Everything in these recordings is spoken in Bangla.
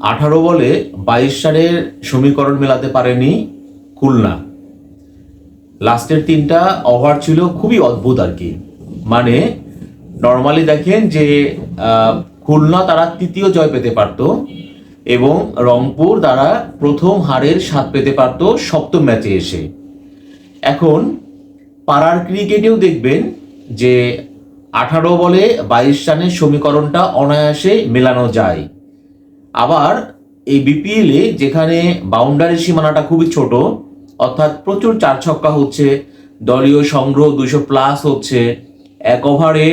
আঠারো বলে বাইশ রানের সমীকরণ মেলাতে পারেনি খুলনা। লাস্টের তিনটা ওভার ছিল খুবই অদ্ভুত আর কি। মানে নর্মালি দেখেন যে খুলনা তারা তৃতীয় জয় পেতে পারত এবং রংপুর তারা প্রথম হারের স্বাদ পেতে পারত সপ্তম ম্যাচে এসে। এখন পাড়ার ক্রিকেটেও দেখবেন যে আঠারো বলে বাইশ রানের সমীকরণটা অনায়াসে মেলানো যায়। আবার এই বিপিএলে যেখানে বাউন্ডারি সীমানাটা খুবই ছোট, অর্থাৎ প্রচুর চার ছক্কা হচ্ছে, দলীয় সংগ্রহ দুইশো প্লাস হচ্ছে, এক ওভারে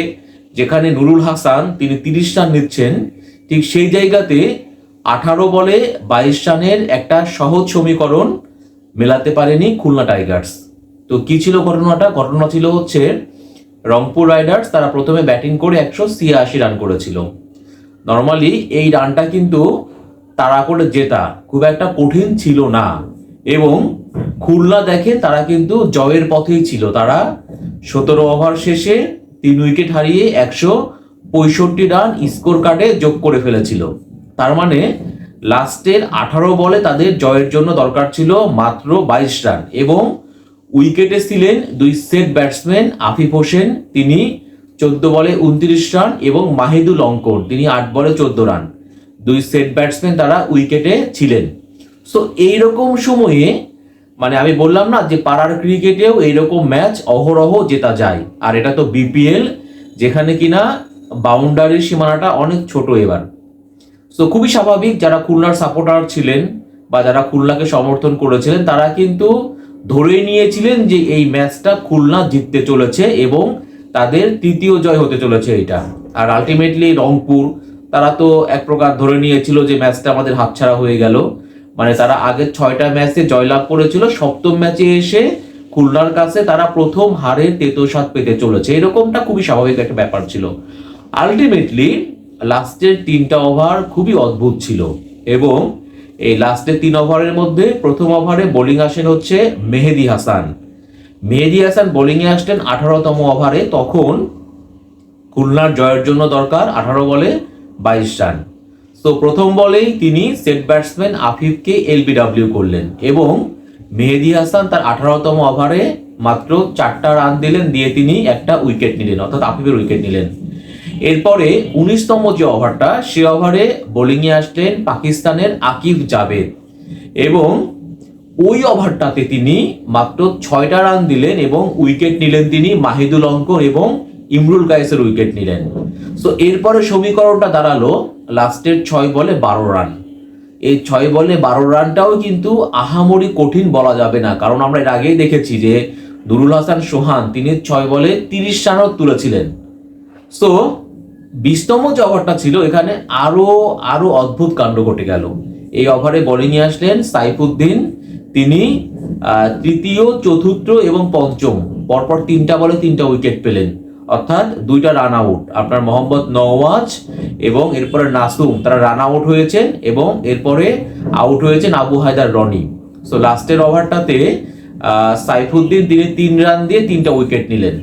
যেখানে নুরুল হাসান তিনি তিরিশ রান নিচ্ছেন, ঠিক সেই জায়গাতে আঠারো বলে বাইশ রানের একটা সহজ সমীকরণ মেলাতে পারেনি খুলনা টাইগার্স। তো কি ছিল ঘটনাটা? ঘটনা ছিল হচ্ছে রংপুর রাইডার্স তারা প্রথমে ব্যাটিং করে একশো ছিয়াশি রান করেছিল। নর্মালি এই রানটা কিন্তু তারা করে জেতা। খুব একটা কঠিন ছিল না। এবং খুলনা দেখে তারা কিন্তু জয়ের পথেই ছিল। তারা সতেরো ওভার শেষে তিন উইকেট হারিয়ে একশো পঁয়ষট্টি রান স্কোর কার্ডে যোগ করে ফেলেছিল। তার মানে লাস্টের আঠারো বলে তাদের জয়ের জন্য দরকার ছিল মাত্র বাইশ রান। এবং উইকেটে ছিলেন দুই সেট ব্যাটসম্যান আফিফ হোসেন। তিনি চোদ্দ বলে উনত্রিশ রান এবং মাহিদুল অঙ্কন তিনি আট বলে চোদ্দ রান। দুই সেট ব্যাটসম্যান তারা উইকেটে ছিলেন। সো এইরকম সময়ে মানে আমি বললাম না যে পাড়ার ক্রিকেটেও এইরকম ম্যাচ অহরহ জেতা যায়। আর এটা তো বিপিএল, যেখানে কিনা বাউন্ডারির সীমানাটা অনেক ছোট এবার। সো খুবই স্বাভাবিক যারা খুলনার সাপোর্টার ছিলেন বা যারা খুলনাকে সমর্থন করেছিলেন, তারা কিন্তু ধরে নিয়েছিলেন যে এই ম্যাচটা খুলনা জিততে চলেছে এবং তাদের তৃতীয় জয় হতে চলেছে এটা। আর আলটিমেটলি রংপুর, তারা তো এক প্রকার ধরে নিয়েছিল যে ম্যাচটা আমাদের হাতছাড়া হয়ে গেল। মানে তারা আগের ছয়টা ম্যাচে জয়লাভ করেছিল, সপ্তম ম্যাচে এসে খুলনার কাছে তারা প্রথম হারের তেতোসাত পেতে চলেছে। এরকমটা খুবই স্বাভাবিক একটা ব্যাপার ছিল। আলটিমেটলি লাস্টের তিনটা ওভার খুবই অদ্ভুত ছিল এবং এই লাস্টের তিন ওভারের মধ্যে প্রথম ওভারে বোলিং আসেন হচ্ছে মেহেদি হাসান। মেহেদি হাসান বোলিংয়ে আসলেন আঠারোতম ওভারে তখন খুলনার জয়ের জন্য দরকার আঠারো বলে বাইশ রান। তো প্রথম বলেই তিনি সেট ব্যাটসম্যান আফিফকে এলবিডব্লিউ করলেন এবং মেহেদি হাসান তার আঠারোতম ওভারে মাত্র চারটা রান দিলেন, দিয়ে তিনি একটা উইকেট নিলেন, অর্থাৎ আফিফের উইকেট নিলেন। এরপরে উনিশতম যে ওভারটা সে ওভারে বোলিংয়ে আসলেন পাকিস্তানের আকিফ জাভেদ এবং ওই ওভারটাতে তিনি মাত্র ছয়টা রান দিলেন এবং উইকেট নিলেন তিনি মাহিদুল অঙ্কন এবং ইমরুল গায়েসের উইকেট নিলেন। সো এরপরে সমীকরণটা দাঁড়াল লাস্টের ছয় বলে বারো রান। এই ছয় বলে বারো রানটাও কিন্তু আহামরি কঠিন বলা যাবে না, কারণ আমরা এর আগেই দেখেছি যে দুরুল হাসান সোহান তিনি ছয় বলে তিরিশ রানও তুলেছিলেন। সো বিশতম যে ওভারটা ছিল, এখানে আরও আরও অদ্ভুত কাণ্ড ঘটে গেল। এই ওভারে বোলিংয়ে আসলেন সাইফুদ্দিন তিনি তৃতীয়, চতুর্থ এবং পঞ্চম। পরপর তিনটা বলে তিনটা উইকেট পেলেন। অর্থাৎ দুইটা রান আউট আপনার মোহাম্মদ নওয়াজ এবং এরপরে নাসুম, তারা রান আউট হয়েছেন এবং এরপরে আউট হয়েছেন আবু হায়দার রনি। সো লাস্টের ওভারটাতে সাইফুদ্দিন তিনি তিন রান দিয়ে তিনটা উইকেট নিলেন।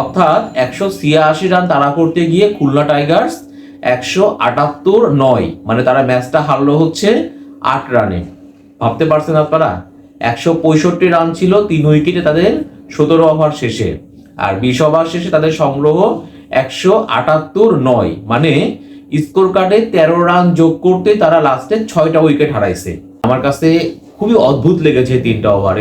অর্থাৎ একশো ছিয়াশি রান তারা করতে গিয়ে খুলনা টাইগার্স একশো আটাত্তর নয় মানে তারা ম্যাচটা হারলো হচ্ছে আট রানে ভাবতে পারছেন আপনারা? একশো পঁয়ষট্টি রান ছিল, তিন উইকেটে তাদের সতেরো ওভার শেষে। আর বিশ ওভার শেষে তাদের সংগ্রহ একশো আটাত্তর নয়। মানে স্কোর কার্ডে তেরো রান যোগ করতে তারা লাস্টে ছয়টা উইকেট হারাইছে। আমার কাছে খুবই অদ্ভুত লেগেছে তিনটা ওভারে।